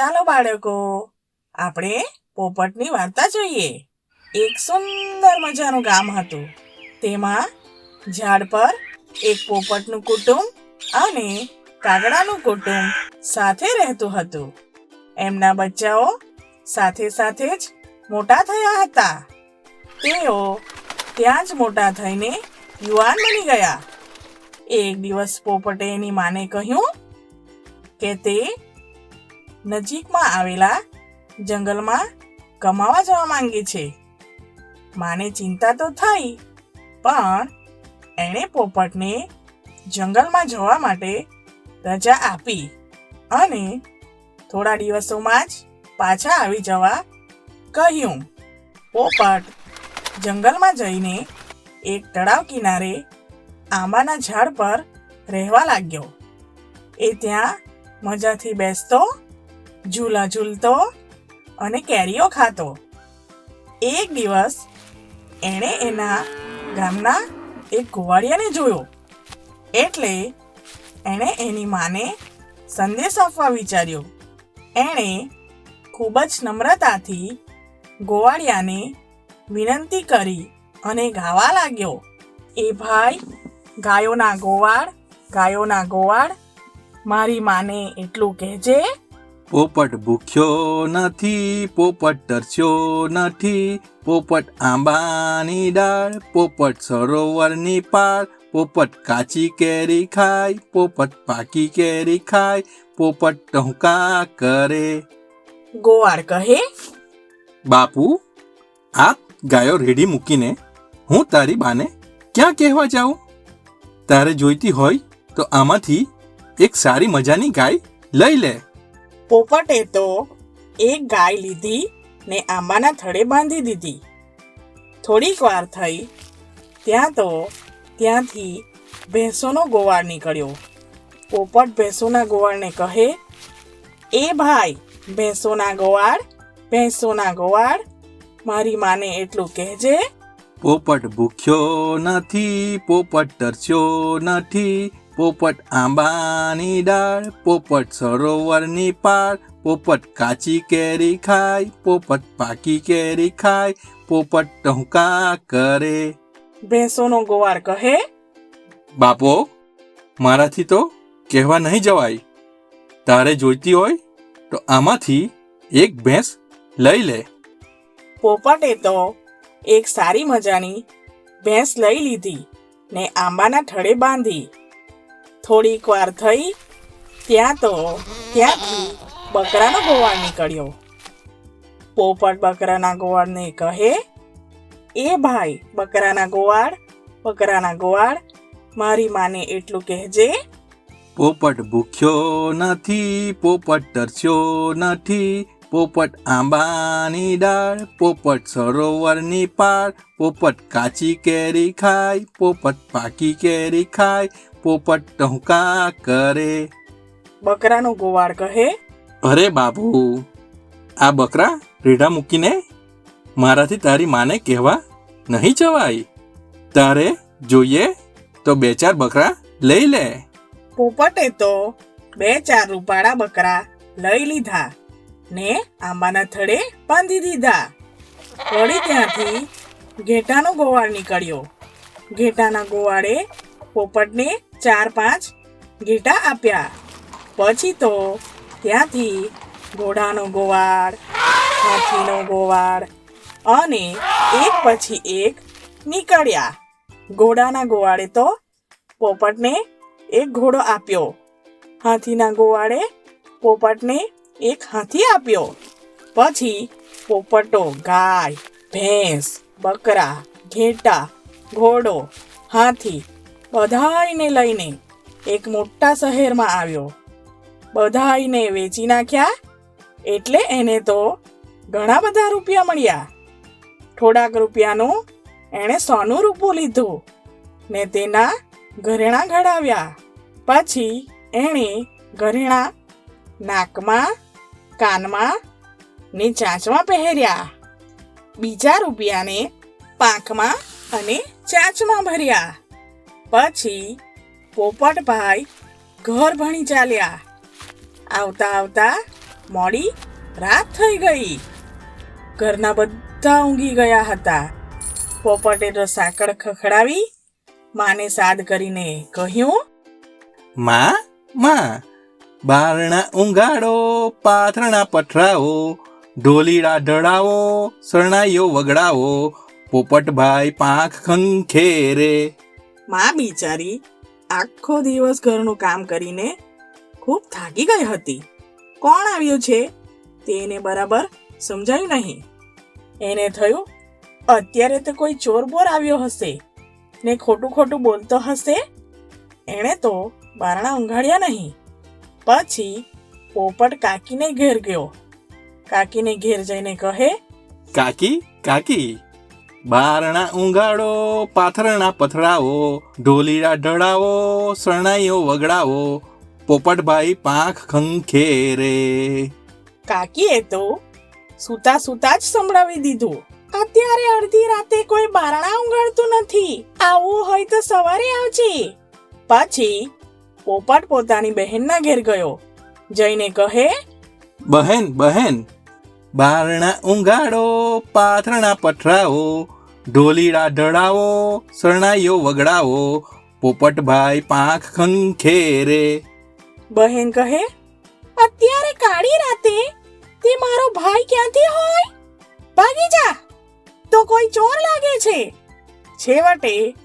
ચાલો બાળકો, આપણે પોપટની વાર્તા જોઈએ. એક સુંદર મજાનું ગામ હતું. તેમાં ઝાડ પર એક પોપટનું કુટુંબ અને કાગડાનું કુટુંબ સાથે રહેતું હતું. એમના બચ્ચાઓ સાથે સાથે જ મોટા થયા હતા. તેઓ ત્યાં જ મોટા થઈને યુવાન બની ગયા. એક દિવસ પોપટે એની માને કહ્યું કે તે નજીકમાં આવેલા જંગલમાં કમાવા જવા માંગે છે. માને ચિંતા તો થઈ, પણ એણે પોપટને જંગલમાં જવા માટે રજા આપી અને થોડા દિવસોમાં જ પાછા આવી જવા કહ્યું. પોપટ જંગલમાં જઈને એક તળાવ કિનારે આંબાના ઝાડ પર રહેવા લાગ્યો. એ ત્યાં મજાથી બેસતો ઝૂલા ઝૂલતો અને કેરીઓ ખાતો. એક દિવસ એણે એના ગામના એક કુવાડિયાને જોયો. એટલે એણે એની માને સંદેશ આપવા વિચાર્યો. એણે ખૂબ જ નમ્રતાથી ગોવાળિયાને વિનંતી કરી અને ગાવા લાગ્યો. એ ભાઈ, ગાયોના ગોવાળ ગાયોના ગોવાળ, મારી માને એટલું કહેજે પોપટ ભૂખ્યો નથી પોપટ તરસ્યો નથી પોપટ આંબાની ડાળ પોપટ સરોવરની પાળ પોપટ કાચી કેરી ખાય પોપટ પાકી કેરી ખાય પોપટ ટહુકા કરે. ગોવાળ કહે? બાપુ આ ગાયો રેડી મૂકીને હું તારી બાને ક્યાં કહેવા જાઉં? તારે જોઈતી હોય તો આમાંથી એક સારી મજાની ગાય લઈ લે. પોપટે તો એક ગાય લીધી ને આંબાના થડે બાંધી દીધી. થોડીક વાર થઈ, ત્યાં તો ત્યાંથી ભેંસોનો ગોવાળ નીકળ્યો. પોપટ ભેંસોના ગોવાળને કહે, એ ભાઈ, ભેંસોના ગોવાળ ભેંસોના ગોવાળ, મારી માને એટલું કહેજે. પોપટ ભૂખ્યો નથી, પોપટ તરસ્યો નથી પોપટ આંબાની ડાળ પોપટ સરોવરની પાળ પોપટ કાચી કેરી ખાય પોપટ પાકી કેરી ખાય પોપટ ટહુકા કરે ભેંસોનો ગોવાળ કહે બાપો મારાથી તો કહેવા નહીં જવાય તારે જોઈતી હોય તો આમાંથી એક ભેંસ લઈ લે પોપટે તો એક સારી મજાની ભેંસ લઈ લીધી ને આંબાના થડે બાંધી થોડીક વાર થઈ, ત્યાં તો ત્યાંથી બકરાનો ગોવાળ નીકળ્યો. પોપટ બકરાના ગોવાળને કહે, એ ભાઈ, બકરાના ગોવાળ બકરાના ગોવાળ, મારી માને એટલું કહેજે. પોપટ ભૂખ્યો નથી, પોપટ તરસ્યો નથી, પોપટ આંબાની ડાળ, પોપટ સરોવરની પાળ પોપટ કાચી કેરી ખાય, પોપટ પાકી કેરી ખાય પોપટ ટહુકા કરે. બકરાનો ગોવાળ કહે? અરે બાબુ આ બકરા રેઢા મૂકીને મારાથી તારી માને કહેવા નહીં જવાય. તારે જોઈએ તો બે ચાર બકરા લઈ લે. પોપટે તો બે ચાર રૂપાળા બકરા લઈ લીધા ને આંબાના થડે બાંધી દીધા. વળી ત્યાંથી ઘેટાનો ગોવાળ નીકળ્યો. ઘેટાના ગોવાળે પોપટને ચાર પાંચ ઘેટા આપ્યા. પછી તો ત્યાંથી ઘોડાનો ગોવાળ, હાથીનો ગોવાળ અને એક પછી એક નીકળ્યા. ઘોડાના ગોવાળે તો પોપટને એક ઘોડો આપ્યો. હાથીના ગોવાળે પોપટને એક હાથી આપ્યો. પછી પોપટો ગાય, ભેંસ, બકરા, ઘેટા, ઘોડો, હાથી બધાયને લઈને એક મોટા શહેરમાં આવ્યો. બધાઈને વેચી નાખ્યા એટલે એને તો ઘણા બધા રૂપિયા મળ્યા. થોડાક રૂપિયાનું એણે સોનું રૂપું લીધું ને તેના ઘરેણાં ઘડાવ્યા. પછી એણે ઘરેણાં નાકમાં, કાનમાં ને ચાંચમાં પહેર્યા. બીજા રૂપિયાને પાંખમાં અને ચાંચમાં ભર્યા. પછી પોપટભાઈ ઘર ભણી ચાલ્યા. આવતા આવતા મોડી રાત થઈ ગઈ. ઘરના બધા ઊંઘી ગયા હતા. પોપટે તો સાકળ ખખડાવી માને સાદ કરીને કહ્યું, માં માં, બારણા ઊંઘાડો, પાથરણા પથરાવો, ઢોલીડા ઢળાવો, શરણાઈઓ વગડાવો, પોપટભાઈ પાંખ ખંખેરે. માં બિચારી આખો દિવસ ઘરનું કામ કરીને ખૂબ થાકી ગઈ હતી. કોણ આવ્યું છે? તેને બરાબર સમજાયું નહીં. એને થયું, અત્યારે તો કોઈ ચોર બોર આવ્યો હશે. ને ખોટું ખોટું બોલતો હશે? એણે તો બારણા ઊંઘાડ્યા નહીં. પછી પોપટ કાકીને ઘેર ગયો. કાકીને ઘેર જઈને કહે, કાકી કાકી બારણા ઊંઘાડો પાથરણા પથરાવો ઢોલીડા ઢળાવો શરણાઈઓ વગડાવો પોપટભાઈ પાંખ ખંખેરે. કાકીએ તો સુતા સુતા જ સંભળાવી દીધું. અત્યારે અડધી રાતે કોઈ બારણા ઊંઘાડતું નથી. આવું હોય તો સવારે આવજે. પછી પોપટ પોતાની બહેનના ઘેર ગયો. જઈને કહે બહેન બહેન બારણા ઊંઘાડો, પાથરણા પથરાવો ઢોલીડા ઢળાવો, શરણાઈઓ વગડાવો, પોપટભાઈ પાંખ ખંખેરે. બહેન કહે, અત્યારે કાળી રાતે તે મારો ભાઈ ક્યાંથી હોય? ભાગી જા. તો કોઈ ચોર લાગે છે. છેવટે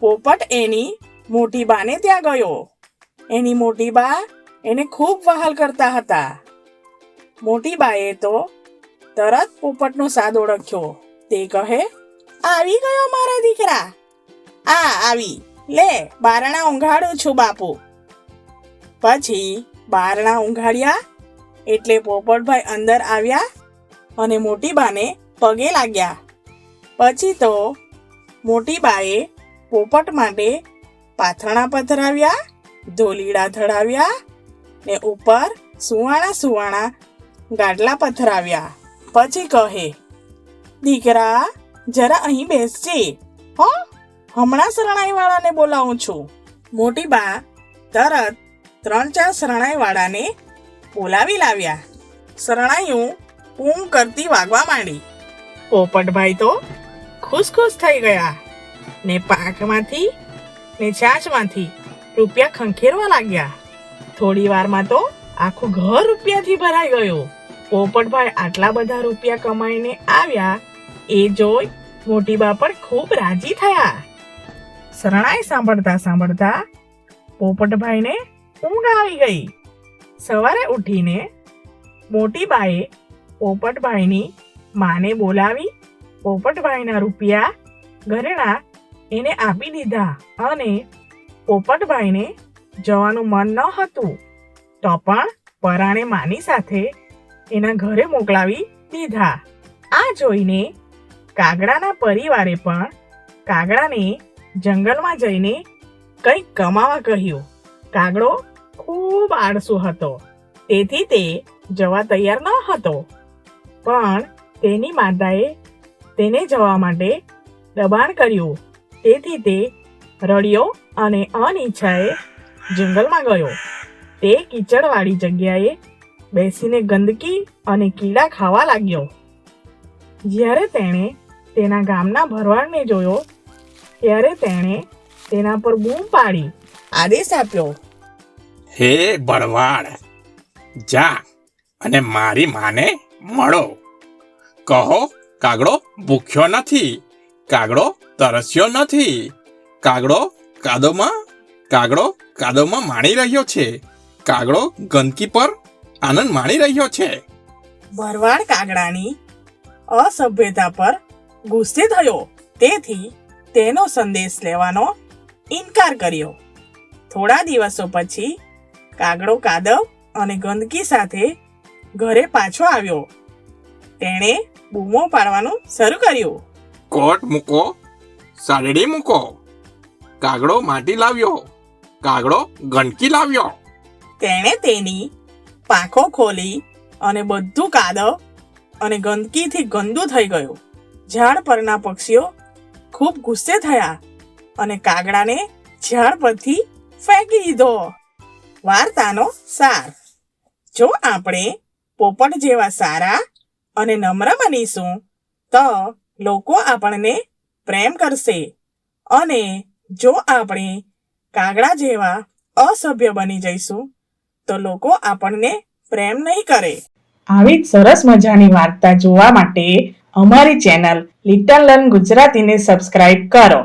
પોપટ એની મોટી બાને ત્યાં ગયો. એની મોટી બા એને ખૂબ વહાલ કરતા હતા. મોટી બાએ તો તરત પોપટનો સાદ ઓળખ્યો. તે કહે, આવી ગયો મારા દીકરા. આ આવી. લે, બારણા ઊંઘાડું છું બાપુ. પછી બારણા ઊંઘાડ્યા એટલે પોપટભાઈ અંદર આવ્યા અને મોટી બાને પગે લાગ્યા. પછી તો મોટી બાએ પોપટ માટે પાથરણા પથરાવ્યા, ધોલીડા ધડાવ્યા ને ઉપર સુવાણા સુવાણા ગાડલા પથરાવ્યા. પછી કહે, દીકરા, જરા અહીં બેસજે. હો, હમણાં શરણાઈવાળાને બોલાવું છું. મોટી બા તરત ત્રણ ચાર શરણાઈવાળાને બોલાવી લાવ્યા. શરણાઈયું પૂં કરતી વાગવા માંડી. પોપટભાઈ તો ખુશ ખુશ થઈ ગયા. ને પાકમાંથી, ને છાછમાંથી રૂપિયા ખંખેરવા લાગ્યા. થોડી વારમાં તો આખું ઘર રૂપિયાથી ભરાઈ ગયું. પોપટભાઈ આટલા બધા રૂપિયા કમાઈને આવ્યા, એ જોઈ મોટી બા પણ ખૂબ રાજી થયા. શરણાઈ સાંભળતા સાંભળતા પોપટભાઈને ઊંઘ આવી ગઈ. સવારે ઉઠીને મોટી બાએ પોપટભાઈની માને બોલાવી, પોપટભાઈના રૂપિયા ઘરેણા એને આપી દીધા અને પોપટભાઈને જવાનું મન ન હતું. તો પણ પરાણે માની સાથે એના ઘરે મોકલાવી દીધા. આ જોઈને કાગડાના પરિવારે પણ કાગડાને જંગલમાં જઈને કંઈક કમાવા કહ્યું. કાગડો ખૂબ આળસુ હતો. તેથી તે જવા તૈયાર ન હતો. પણ તેની માતાએ તેને જવા માટે દબાણ કર્યું. તેથી તે રડ્યો અને અનિચ્છાએ જંગલમાં ગયો. તે કીચડવાળી જગ્યાએ બેસીને ગંદકી અને કીડા ખાવા લાગ્યો. જ્યારે તેણે તેના ગામના ભરવાડને જોયો, ત્યારે તેણે તેના પર બૂમ પાડી. આદેશ આપ્યો. હે ભરવાડ, જા અને મારી માને મળો. કહો, કાગડો ભૂખ્યો નથી, કાગડો તરસ્યો નથી, કાગડો કાદોમાં કાગડો કાદોમાં માણી રહ્યો છે, કાગડો ગંદકી પર આનંદ માણી રહ્યો છે. ભરવાડ કાગડાની અસભ્યતા પર ગુસ્સે થયો. તેથી તેનો સંદેશ લેવાનો ઇનકાર કર્યો. થોડા દિવસો પછી કાગડો કાદવ અને ગંદકી સાથે ઘરે પાછો આવ્યો. તેણે બૂમો પાડવાનું શરૂ કર્યું. કોટ મૂકો સારડી મૂકો. કાગડો માટી લાવ્યો. કાગડો ગંદકી લાવ્યો. તેણે તેની પાંખો ખોલી અને બધું કાદવ અને ગંદકીથી ગંદુ થઈ ગયું. ઝાડ પરના પક્ષીઓ ખૂબ ગુસ્સે થયા અને કાગડાને ઝાડ પરથી ફેંકી દીધો. વાર્તાનો સાર. જો આપણે પોપટ જેવા સારા અને નમ્ર બનીશું, તો લોકો આપણને પ્રેમ કરશે અને જો આપણે કાગડા જેવા અસભ્ય બની જઈશું તો લોકો આપણને પ્રેમ નહીં કરે. આવી જ સરસ મજાની વાર્તા જોવા માટે અમારી ચેનલ લિટલ લર્ન ગુજરાતીને સબસ્ક્રાઇબ કરો.